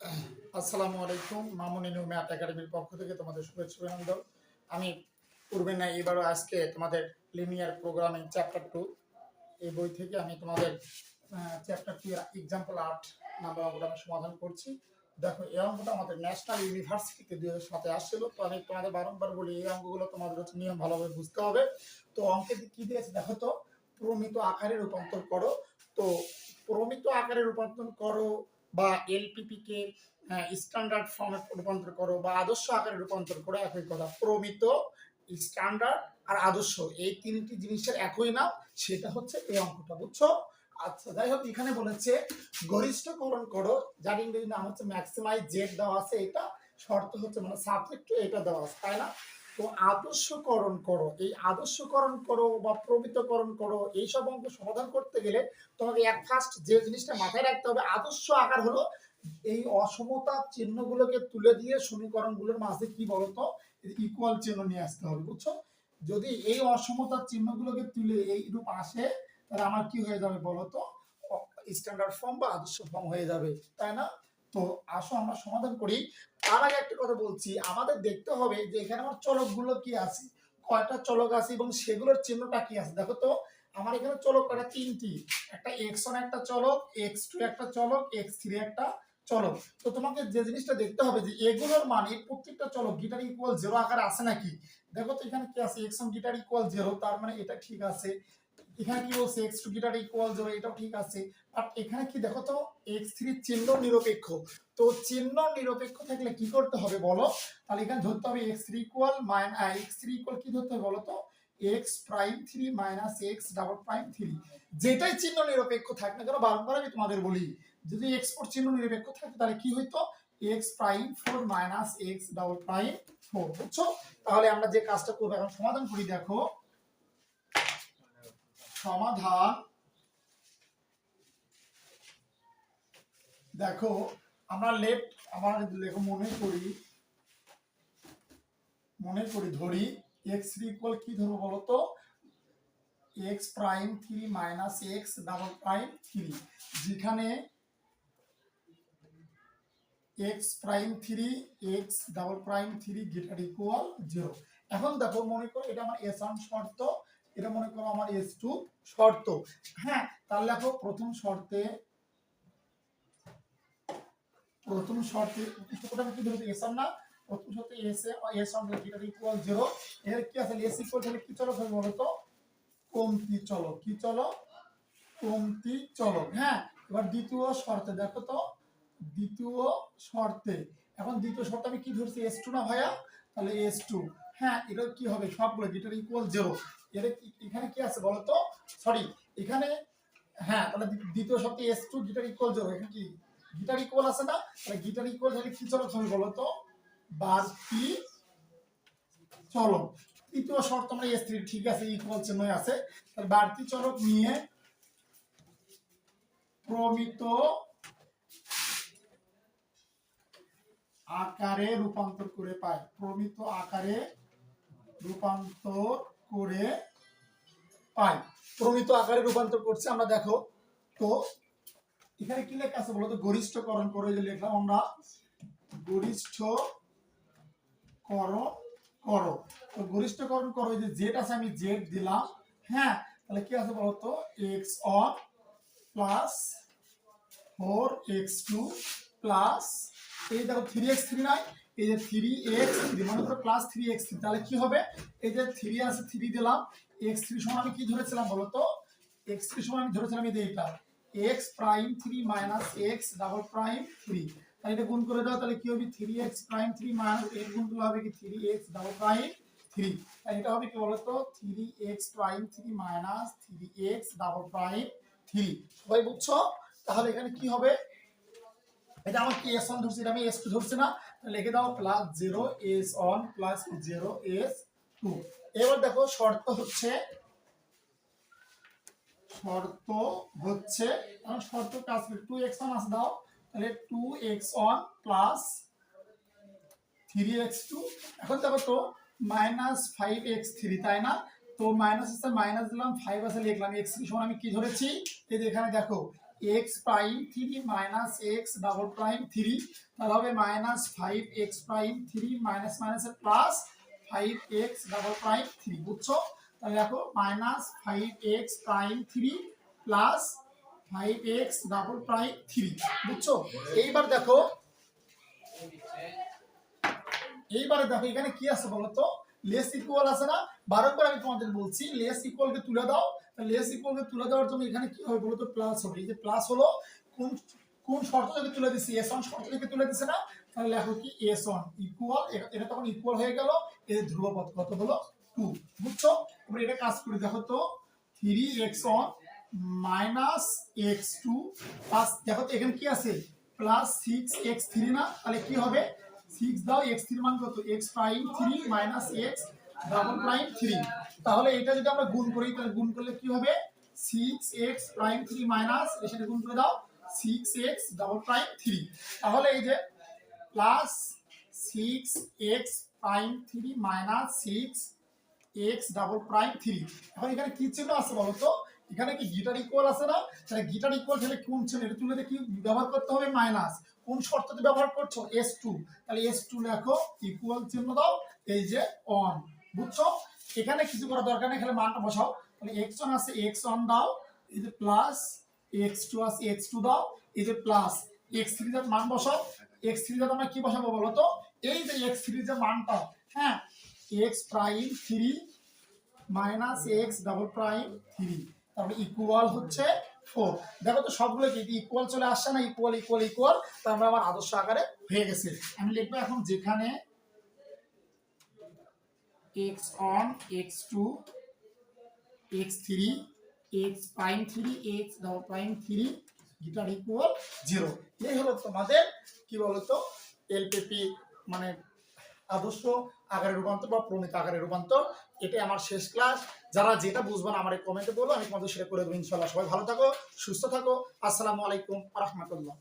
আসসালামু আলাইকুম মামুনি new math একাডেমির পক্ষ থেকে তোমাদের শুভেচ্ছা অভিনন্দন। আমি পূর্বে না এবারও আজকে তোমাদের লিনিয়ার প্রোগ্রামিং চ্যাপ্টার টু এই বই থেকে আমি তোমাদের চ্যাপ্টার টু এক্সাম্পল আট নাম্বার অঙ্কটা সমাধান করছি। দেখো, এই অঙ্কটা আমাদের ন্যাশনাল ইউনিভার্সিটিতে দুই হাজার সাথে আসছিল, তো আমি তোমাদের বারংবার বলি, এই অঙ্কগুলো তোমাদের হচ্ছে নিয়ম ভালোভাবে বুঝতে হবে। তো অঙ্কে কি দিয়েছে, দেখো তো, প্রমিত আকারে রূপান্তর করো। তো প্রমিত আকারে রূপান্তর করো বা এলপিপি কে স্ট্যান্ডার্ড ফর্মে রূপান্তর করো বা আদর্শ আকারে রূপান্তর করো একই কথা, প্রমিত স্ট্যান্ডার্ড আর আদর্শ, এই তিনটি জিনিসের একই নাম, সেটা হচ্ছে এই অঙ্কটা, বুঝছ? আচ্ছা যাই হোক এখানে বলেছে, গরিষ্ঠকরণ করো, যার ইংরেজি নাম হচ্ছে ম্যাক্সিমাইজ জেড দেওয়া আছে এটা, শর্ত হচ্ছে মানে সাবজেক্ট এটা দেওয়া আছে, তাই না? তো আদর্শকরণ করো, এই আদর্শকরণ করো বা প্রমিতকরণ করো, এইসব অঙ্ক সমাধান করতে গেলে তোমাকে এক ফার্স্ট যে জিনিসটা মাথায় রাখতে হবে, আদর্শ আকার হলো এই অসমতা চিহ্নগুলোকে তুলে দিয়ে সমীকরণগুলোর মাঝে কি বলতো? ইকুয়াল চিহ্ন নিয়ে আসতে হবে, বুঝছ? যদি এই অসমতার চিহ্নগুলোকে তুলে এই রূপ আসে, তাহলে আমার কি হয়ে যাবে বলতো? স্ট্যান্ডার্ড ফর্ম বা আদর্শ ফর্ম হয়ে যাবে, তাই না? তো আসো আমরা সমাধান করি। তার আগে একটা কথা বলছি, আমাদের দেখতে হবে যে এখানে আমার চলকগুলো কি আছে, কয়টা চলক আছে এবং সেগুলোর চিহ্নটা কি আছে। দেখো তো, আমার এখানে চলক কয়টা? তিনটি। একটা এক্স ওয়ান একটা চলক এক্স টু একটা চলক এক্স থ্রি একটা চলক। তো তোমাকে যে জিনিসটা দেখতে হবে যে এগুলোর মানে প্রত্যেকটা চলক গিটার ইকুয়াল জিরো আকারে আছে নাকি? দেখো তো এখানে কি আছে? X one greater equal zero তার মানে এটা ঠিক আছে। এখানে কি বলছে? X two greater equal zero এটাও ঠিক আছে। আর এখানে কি দেখো তো এক্স থ্রি চিহ্ন নিরপেক্ষ। তো চিহ্ন নিরপেক্ষ থাকলে কি করতে হবে বলো? তাহলে এখানে ধরতে হবে x three equal minus x three equal কি ধরতে হবে বলো তো? X prime three minus x double prime three যেটাই চিহ্ন নিরপেক্ষ থাকে না কেন, বারবার আমি তোমাদের বলি, যদি এক্স ফোর চিহ্ন নিরপেক্ষ থাকে, তাহলে কি হইতো? X prime four minus x double prime four বুঝছ? তাহলে আমরা যে কাজটা করব, এখন সমাধান করি, দেখো। সমাধান। দেখো, আমরা লেফট আমার লেখো মনে করি মনে করি, ধরি এক্স ইকুয়াল কি ধরবো বলো তো? X prime three minus x double prime three যেখানে x prime three x double prime three greater equal zero এখন দেখো, মনে করো এটা আমার এস ওয়ান শর্ত এটা মনে করো আমার এস টু শর্ত। হ্যাঁ তাহলে দেখো প্রথম শর্তে প্রথম শর্তে প্রথম কি ধরতে এস না, প্রথম শর্তে S S one greater equal এর কি আছে? এস ইকুয়াল তাহলে কি চলো হবে কমতি চলো কি চলো কমতি চলো হ্যাঁ এবার দ্বিতীয় শর্তে দেখো তো, দ্বিতীয় শর্তে। এখন দ্বিতীয় শর্তে আমি কি ধরছি? এস টু না ভাইয়া? তাহলে এস টু হ্যাঁ এটা কি হবে? সবগুলো গিটার ইকুয়াল জিরো এখানে কি আছে বলো তো সরি এখানে হ্যাঁ তাহলে দ্বিতীয় শর্তে S two greater equal zero এখানে কি? গিটার ইকুয়াল আছে না? তাহলে গিটার ইকুয়াল তাহলে কি চলো তুমি বলো তো? বাড়তি চলো তৃতীয় শর্ত আমরা এস থ্রি ঠিক আছে ইকুয়াল চিহ্ন আছে। তাহলে বাড়তি চলক নিয়ে প্রমিত আকারে রূপান্তর করে পায়। প্রমিত আকারে রূপান্তর করে পাই। প্রমিত আকারে রূপান্তর করছে, আমরা দেখো। তো এখানে কি লেখা আছে বলতো? গরিষ্ঠকরণ করে যে লিখলাম আমরা গরিষ্ঠ করো। করো তো গরিষ্ঠকরণ করো যে জেড আছে, আমি জেড দিলাম। হ্যাঁ তাহলে কি আছে বলতো? X one plus four x two plus এই দেখো থ্রি এক্স থ্রি নয় এই যে থ্রি এক্স থ্রি মনে করো প্লাস থ্রি এক্স থ্রি তাহলে কি হবে? এই যে থ্রি আছে থ্রি দিলাম এক্স থ্রি সমান আমি কি ধরেছিলাম বলতো এক্স থ্রি সমান আমি ধরেছিলাম এই এটা। X prime three minus x double prime three তাহলে এটা গুণ করে দাও, তাহলে কি হবে? Three x prime three minus এর গুণ করলে হবে কি? Three x double prime three তাহলে এটা হবে কি বলতো three x prime three minus three x double prime three সবাই বুঝছ? তাহলে এখানে কি হবে? এটা আমার কি এস ওয়ান ধরছি, এটা আমি এস টু ধরছি না। লিখে দাও plus zero S one plus zero S two এবার দেখো, শর্ত হচ্ছে শর্ত হচ্ছে শর্ত কাজ টু এক্স ওয়ান আছে, দাও। তাহলে two x one plus three x two এখন দেখো তো মাইনাস ফাইভ এক্স থ্রি তাই না? তো মাইনাস আছে মাইনাস দিলাম ফাইভ আছে, লিখলাম এক্স সমান আমি কি ধরেছি? এই এখানে দেখো x prime three minus x double prime three তাহলে হবে minus five x prime three minus মাইনাসের plus five x double prime three বুঝছ? তাহলে দেখো minus five x prime three plus five x double prime three বুঝছ? এইবার দেখো, এইবারে দেখো এখানে কি আছে বলো তো? লেস ইকুয়াল আছে না? বারবার আমি তোমাদের বলছি লেস ইকুয়ালকে তুলে দাও। লেস ইকুয়ালকে তুলে দেওয়ার জন্য এখানে কি হবে বলো তো প্লাস হবে। এই যে প্লাস হলো, কোন কোন শর্ত থেকে তুলে দিছি এস ওয়ান শর্ত থেকে তুলে দিছে না, তাহলে লেখো কি? এস ওয়ান ইকুয়াল এটা তখন ইকুয়াল হয়ে গেল, এর ধ্রুবপদ কত হলো? টু বুঝছ? এবার এটা কাজ করে, দেখো তো three x one minus x two plus দেখো তো এখানে কি আছে? প্লাস সিক্স এক্স থ্রি না? তাহলে কি হবে? সিক্স দাও এক্স থ্রি মান কত? X prime three minus x double prime three তাহলে এটা যদি আমরা গুণ করি, তাহলে গুণ করলে কি হবে? Six x prime three minus এর সাথে গুণ করে দাও six x double prime three তাহলে এই যে plus six x prime three minus six double prime three এখন এখানে কি চিহ্ন আছে বলো তো এখানে কি গিটার ইকুয়াল আছে না? তাহলে গিটার ইকুয়াল তাহলে কোন চিহ্ন এটা তুলে কি ব্যবহার করতে হবে মাইনাস কোন শর্ততে ব্যবহার করছ? এস টু তাহলে এস টু লেখো ইকুয়াল চিহ্ন দাও, এই যে অন বুঝছ? এখানে কিছু করার দরকার নেই এখানে মানটা বসাও। তাহলে এক্স ওয়ান আছে এক্স ওয়ান দাও। এই যে প্লাস এক্স টু আছে এক্স টু দাও। এই যে প্লাস এক্স থ্রি যার মান বসাও। এক্স থ্রি যার আমরা কি বসাবো বলো তো? এই যে এক্স থ্রি যে মানটা হ্যাঁ? X prime three minus x double prime three তারপরে ইকুয়াল হচ্ছে ফোর দেখো তো সবগুলো কি? ইকুয়াল চলে আসছে না ইকুয়াল ইকুয়াল ইকুয়াল তারপরে আমার আদর্শ আকারে হয়ে গেছে। আমি লিখব এখন যেখানে x one x two x three x prime three x double prime three greater equal zero এই হলো তোমাদের, কি বলতো এলপিপি মানে আদর্শ আকারে রূপান্তর বা প্রমিত আকারে রূপান্তর, এটাই আমার শেষ ক্লাস যারা যেটা বুঝবেন আমার কমেন্টে বলো আমি তোমাদের সেটা করে দেবো ইনশাল্লাহ সবাই ভালো থাকো, সুস্থ থাকো। আসসালামু আলাইকুম রহমতুল্লাহ।